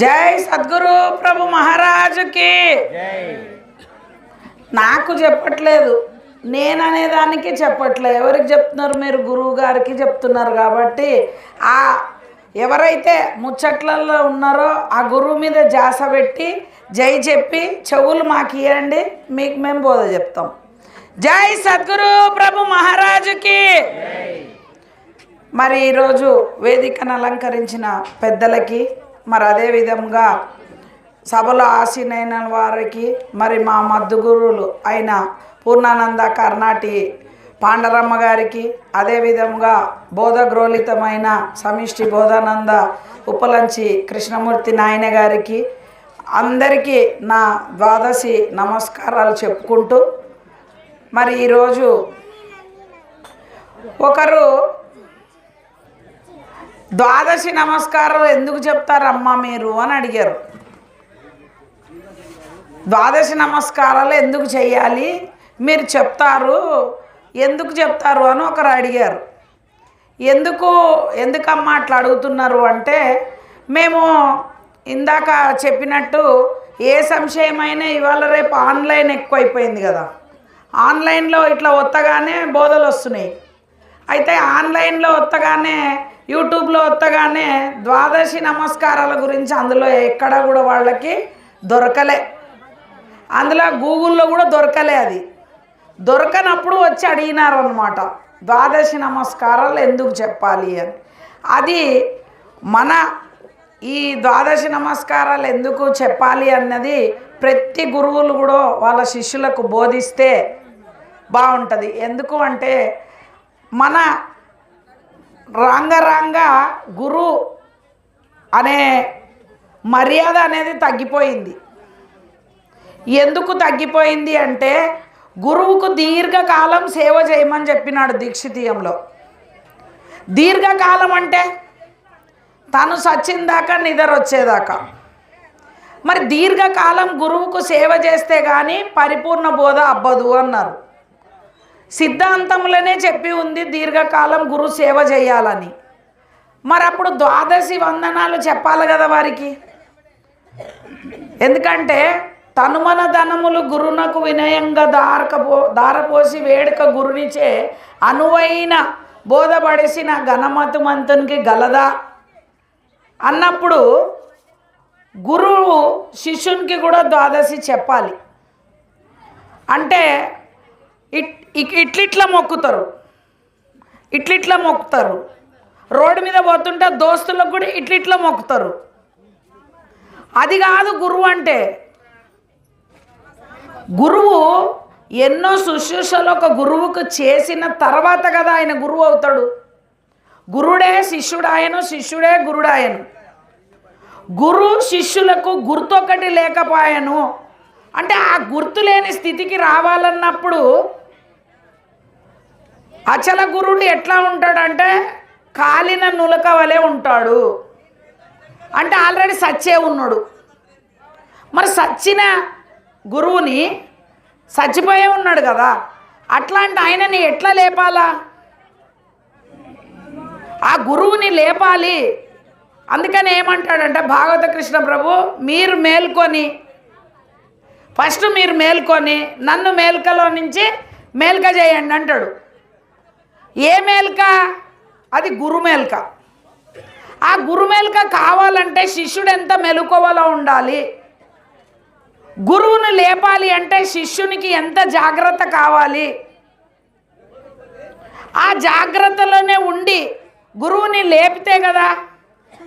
జై సద్గురు ప్రభు మహారాజుకి. నాకు చెప్పట్లేదు. నేను అనేదానికి చెప్పట్లేదు. ఎవరికి చెప్తున్నారు మీరు? గురువు గారికి చెప్తున్నారు కాబట్టి ఆ ఎవరైతే ముచ్చట్లలో ఉన్నారో ఆ గురువు మీద జాస పెట్టి జై చెప్పి చెవులు మాకు ఇవ్వండి మీకు మేము బోధ చెప్తాం. జై సద్గురు ప్రభు మహారాజుకి. మరి ఈరోజు వేదికను అలంకరించిన పెద్దలకి మరి అదే విధంగా సభలో ఆసీనైన వారికి మరి మా మద్దుగురులు అయిన పూర్ణానంద కర్ణాటి పాండరమ్మ గారికి అదేవిధంగా బోధగ్రోలితమైన సమిష్టి బోధానంద ఉపలంచి కృష్ణమూర్తి నాయన గారికి అందరికీ నా ద్వాదశి నమస్కారాలు చెప్పుకుంటూ మరి ఈరోజు ఒకరు ద్వాదశి నమస్కారం ఎందుకు చెప్తారమ్మా మీరు అని అడిగారు. ద్వాదశి నమస్కారాలు ఎందుకు చేయాలి? మీరు చెప్తారు. ఎందుకు చెప్తారు అని ఒకరు అడిగారు. ఎందుకు ఎందుకమ్మా అట్లా అడుగుతున్నారు అంటే మేము ఇందాక చెప్పినట్టు ఏ సంశయమైనా ఇవాళ రేపు ఆన్లైన్ ఎక్కువైపోయింది కదా. ఆన్లైన్లో ఇట్లా వత్తగానే బోధలు వస్తున్నాయి. అయితే ఆన్లైన్లో వత్తగానే యూట్యూబ్లో వత్తగానే ద్వాదశి నమస్కారాల గురించి అందులో ఎక్కడ కూడా వాళ్ళకి దొరకలే. అందులో గూగుల్లో కూడా దొరకలే అది. దొరకనప్పుడు వచ్చి అడిగినారు అనమాట ద్వాదశి నమస్కారాలు ఎందుకు చెప్పాలి అని. అది మన ఈ ద్వాదశి నమస్కారాలు ఎందుకు చెప్పాలి అన్నది ప్రతి గురువులు కూడా వాళ్ళ శిష్యులకు బోధిస్తే బాగుంటుంది. ఎందుకు అంటే మన రాంగరాంగ గురు అనే మర్యాద అనేది తగ్గిపోయింది. ఎందుకు తగ్గిపోయింది అంటే గురువుకు దీర్ఘకాలం సేవ చేయమని చెప్పినాడు దీక్షితీయంలో. దీర్ఘకాలం అంటే తను సచ్చిందాకా నిద్ర వచ్చేదాకా. మరి దీర్ఘకాలం గురువుకు సేవ చేస్తే కానీ పరిపూర్ణ బోధ అబ్బదు అన్నారు. సిద్ధాంతములనే చెప్పి ఉంది దీర్ఘకాలం గురు సేవ చేయాలని. మరి అప్పుడు ద్వాదశి వందనాలు చెప్పాలి కదా వారికి? ఎందుకంటే తనుమన ధనములు గురునకు వినయంగా దారకపో దారపోసి వేడుక గురునిచే అనువైన బోధపడేసిన ఘనమతు మంతునికి గలదా? అన్నప్పుడు గురువు శిష్యునికి కూడా ద్వాదశి చెప్పాలి. అంటే ఇట్ ఇట్లిట్లా మొక్కుతారు. ఇట్లిట్లా మొక్కుతారు. రోడ్డు మీద పోతుంటే దోస్తులకు కూడా ఇట్లిట్లా మొక్కుతారు. అది కాదు గురువు అంటే. గురువు ఎన్నో శుశ్రూషలు ఒక గురువుకు చేసిన తర్వాత కదా ఆయన గురువు అవుతాడు. గురుడే శిష్యుడాయను శిష్యుడే గురుడాయను. గురు శిష్యులకు గుర్తొకటి లేకపోయాను. అంటే ఆ గుర్తు లేని స్థితికి రావాలన్నప్పుడు అచల గురుడు ఎట్లా ఉంటాడంటే కాలిన నులక వలె ఉంటాడు. అంటే ఆల్రెడీ సచ్చే ఉన్నాడు. మరి సచ్చిన గురువుని చచ్చిపోయే ఉన్నాడు కదా. అట్లాంటి ఆయనని ఎట్లా లేపాలా? ఆ గురువుని లేపాలి. అందుకని ఏమంటాడంటే భాగవత కృష్ణ ప్రభు మీరు మేల్కొని ఫస్ట్ మీరు మేల్కొని నన్ను మేల్కలో నుంచి మేల్క చేయండి అంటాడు. ఏ మేల్క? అది గురుమేల్క ఆ గురుమేల్క కావాలంటే శిష్యుడు ఎంత మెలుకోవలో ఉండాలి? గురువును లేపాలి అంటే శిష్యునికి ఎంత జాగ్రత్త కావాలి? ఆ జాగ్రత్తలోనే ఉండి గురువుని లేపితే కదా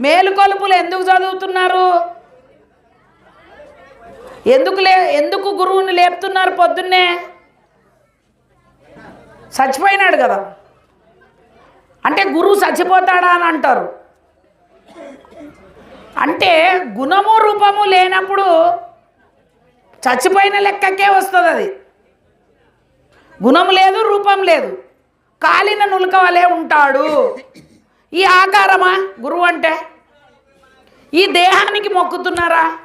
మేలుకొలుపులు ఎందుకు చదువుతున్నారు? ఎందుకు లే ఎందుకు గురువుని లేపుతున్నారు పొద్దున్నే? చచ్చిపోయినాడు కదా. అంటే గురువు చచ్చిపోతాడా అని అంటారు. అంటే గుణము రూపము లేనప్పుడు చచ్చిపోయిన లెక్కకే వస్తుంది అది. గుణం లేదు రూపం లేదు. కాలిన నులక వలె ఉంటాడు. ఈ ఆకారమా గురువు అంటే? ఈ దేహానికి మొక్కుతున్నారా?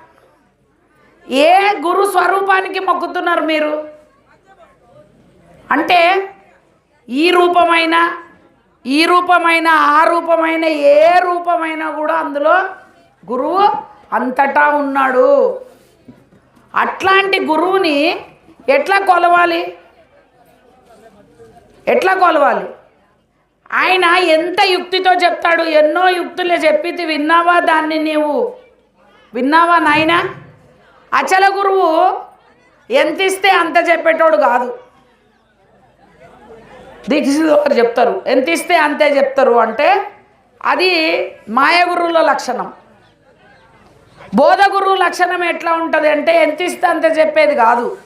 ఏ గురు స్వరూపానికి మొక్కుతున్నారు మీరు? అంటే ఈ రూపమైనా ఈ రూపమైన ఆ రూపమైన ఏ రూపమైనా కూడా అందులో గురువు అంతటా ఉన్నాడు. అట్లాంటి గురువుని ఎట్లా కొలవాలి? ఎట్లా కొలవాలి? ఆయన ఎంత యుక్తితో చెప్తాడు? ఎన్నో యుక్తులే చెప్పి విన్నావా దాన్ని నీవు? విన్నావా నాయనా? అచల గురువు ఎంత ఇస్తే అంత చెప్పేటోడు కాదు. దీక్షితులు వారు చెప్తారు. ఎంత ఇస్తే అంతే చెప్తారు అంటే అది మాయగురువుల లక్షణం. బోధగురువు లక్షణం ఎట్లా ఉంటుంది అంటే ఎంత ఇస్తే అంతే చెప్పేది కాదు.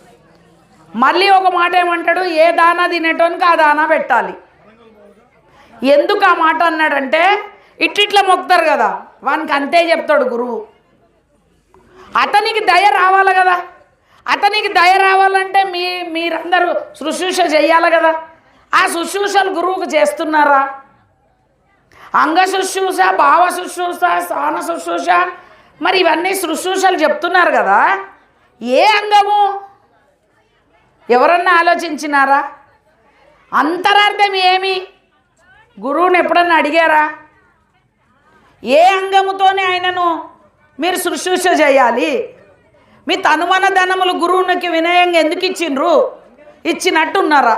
మళ్ళీ ఒక మాట ఏమంటాడు? ఏ దానా తినేటోనికి ఆ దానా పెట్టాలి. ఎందుకు ఆ మాట అన్నాడంటే ఇట్టిట్లా మొక్కుతారు కదా. వానికి అంతే చెప్తాడు గురువు. అతనికి దయ రావాలి కదా. అతనికి దయ రావాలంటే మీ మీరందరూ శుశ్రూష చెయ్యాలి కదా. ఆ శుశ్రూషలు గురువుకు చేస్తున్నారా? అంగ శుశ్రూష భావ శుశ్రూష స్థాన శుశ్రూష మరి ఇవన్నీ శుశ్రూషలు చెప్తున్నారు కదా. ఏ అంగము? ఎవరన్నా ఆలోచించినారా? అంతరార్థం ఏమి? గురువుని ఎప్పుడన్నా అడిగారా? ఏ అంగముతోనే ఆయనను మీరు శుశ్రూష చేయాలి? మీ తనుమన ధనములు గురువునికి వినయంగా ఎందుకు ఇచ్చిండ్రు? ఇచ్చినట్టున్నారా?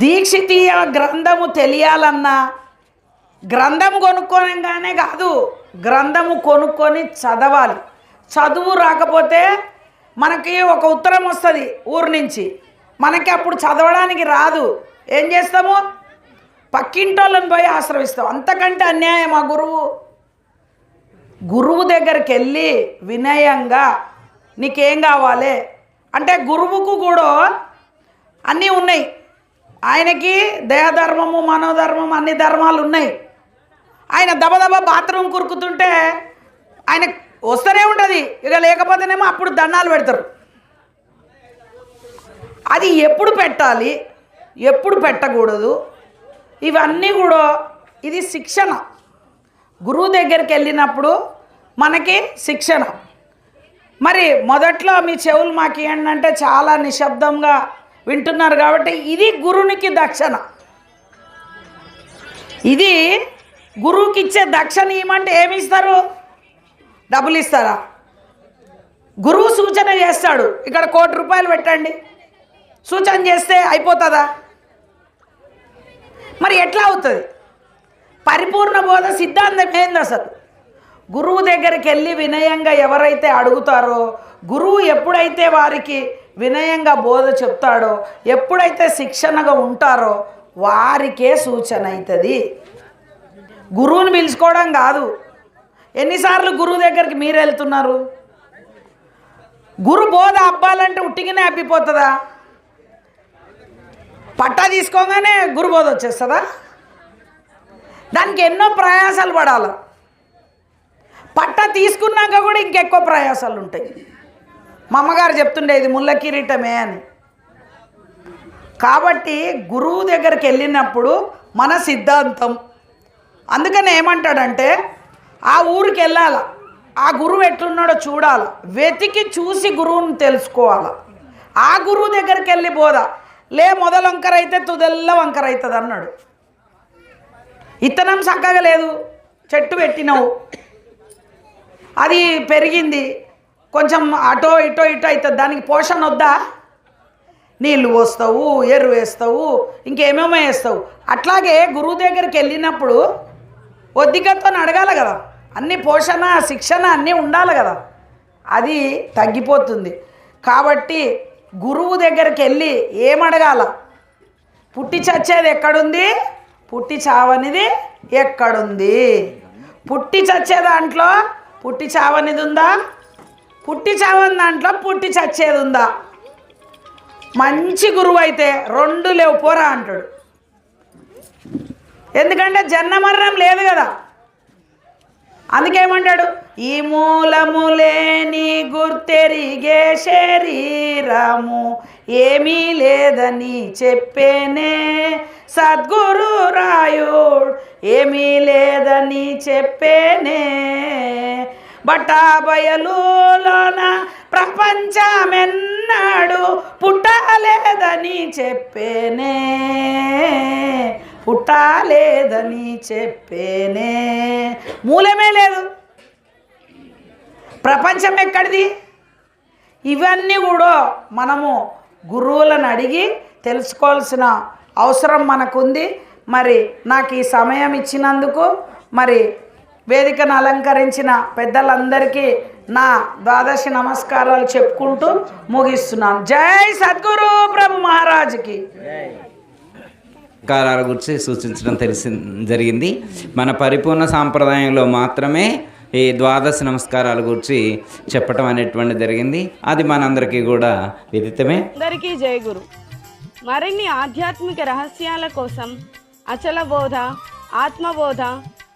దీక్షితీయ గ్రంథము తెలియాలన్నా గ్రంథం కొనుక్కోనగానే కాదు గ్రంథము కొనుక్కొని చదవాలి. చదువు రాకపోతే మనకి ఒక ఉత్తరం వస్తుంది ఊరు నుంచి. మనకి అప్పుడు చదవడానికి రాదు. ఏం చేస్తాము? పక్కింటోళ్ళని పోయి ఆశ్రయిస్తాం. అంతకంటే అన్యాయం ఆ గురువు? గురువు దగ్గరికి వెళ్ళి వినయంగా నీకేం కావాలి? అంటే గురువుకు కూడా అన్నీ ఉన్నాయి. ఆయనకి దేహధర్మము మనోధర్మం అన్ని ధర్మాలు ఉన్నాయి. ఆయన దబదబ బాత్రూమ్ కురుకుతుంటే ఆయన వస్తూనే ఉంటుంది. ఇక లేకపోతేనేమో అప్పుడు దండాలు పెడతారు. అది ఎప్పుడు పెట్టాలి? ఎప్పుడు పెట్టకూడదు? ఇవన్నీ కూడా ఇది శిక్షణ. గురువు దగ్గరికి వెళ్ళినప్పుడు మనకి శిక్షణ. మరి మొదట్లో మీ చెవులు మాకు ఏంటంటే చాలా నిశ్శబ్దంగా వింటున్నారు కాబట్టి ఇది గురువునికి దక్షిణ. ఇది గురువుకి ఇచ్చే దక్షిణ ఇవ్వమంటే ఏమి ఇస్తారు డబ్బులు ఇస్తారా? గురువు సూచన చేస్తాడు. ఇక్కడ కోటి రూపాయలు పెట్టండి. సూచన చేస్తే అయిపోతుందా? మరి ఎట్లా అవుతుంది? పరిపూర్ణ బోధ సిద్ధాంతం ఏంది అసలు? గురువు దగ్గరికి వెళ్ళి వినయంగా ఎవరైతే అడుగుతారో గురువు ఎప్పుడైతే వారికి వినయంగా బోధ చెప్తాడో ఎప్పుడైతే శిక్షణగా ఉంటారో వారికే సూచన అవుతుంది గురువుని పిలుచుకోవడం కాదు. ఎన్నిసార్లు గురువు దగ్గరికి మీరు వెళ్తున్నారు? గురు బోధ అబ్బాలంటే ఉట్టిగానే అబ్బిపోతుందా? పట్టా తీసుకోగానే గురు బోధ వచ్చేస్తుందా? దానికి ఎన్నో ప్రయాసాలు పడాలి. పట్ట తీసుకున్నాక కూడా ఇంకెక్కువ ప్రయాసాలు ఉంటాయి మా అమ్మగారు చెప్తుండేది ముళ్ళ కిరీటమే అని. కాబట్టి గురువు దగ్గరికి వెళ్ళినప్పుడు మన సిద్ధాంతం. అందుకని ఏమంటాడంటే ఆ ఊరికి వెళ్ళాల ఆ గురువు ఎట్లున్నాడో చూడాలి వెతికి చూసి గురువుని తెలుసుకోవాలి. ఆ గురువు దగ్గరికి వెళ్ళి పోదా లే మొదలు వంకర అయితే తుదెల్ల వంకర అవుతుంది అన్నాడు. ఇత్తనం చక్కగా లేదు చెట్టు పెట్టినావు. అది పెరిగింది కొంచెం అటో ఇటో ఇటో అవుతుంది. దానికి పోషణ వద్దా? నీళ్ళు పోస్తావు ఎరువు వేస్తావు ఇంకేమేమో వేస్తావు. అట్లాగే గురువు దగ్గరికి వెళ్ళినప్పుడు ఒద్దికతో అడగాలి కదా. అన్ని పోషణ శిక్షణ అన్నీ ఉండాలి కదా. అది తగ్గిపోతుంది. కాబట్టి గురువు దగ్గరికి వెళ్ళి ఏమడగాల పుట్టి చచ్చేది ఎక్కడుంది? పుట్టి చావనిది ఎక్కడుంది? పుట్టి చచ్చే దాంట్లో పుట్టి చావనిది ఉందా? పుట్టి చావని దాంట్లో పుట్టి చచ్చేది ఉందా? మంచి గురువు అయితే రెండు లేవు పోరా అంటాడు. ఎందుకంటే జన్మ మరణం లేదు కదా. అందుకేమంటాడు? ఈ మూలము లేని గుర్తెరిగే శరీరము ఏమీ లేదని చెప్పేనే సద్గురు రాయుడు ఏమీ లేదని చెప్పేనే బట్టా బయలులోన ప్రపంచమెన్నాడు పుట్టలేదని చెప్పేనే. పుట్టలేదని చెప్పేనే. మూలమే లేదు. ప్రపంచం ఎక్కడిది? ఇవన్నీ కూడా మనము గురువులను అడిగి తెలుసుకోవాల్సిన అవసరం మనకుంది. మరి నాకు ఈ సమయం ఇచ్చినందుకు మరి వేదికను అలంకరించిన పెద్దలందరికీ నా ద్వాదశి నమస్కారాలు చెప్పుకుంటూ ముగిస్తున్నాను. జై సద్గురు బ్రహ్మ మహారాజుకి. కారాల గురించి సూచించడం తెలిసి జరిగింది. మన పరిపూర్ణ సాంప్రదాయంలో మాత్రమే ఈ ద్వాదశ నమస్కారాల గురించి చెప్పటం అనేటువంటి జరిగింది. అది మనందరికీ కూడా విదితమే. అందరికీ జయ గురు. మరిన్ని ఆధ్యాత్మిక రహస్యాల కోసం అచల బోధ ఆత్మబోధ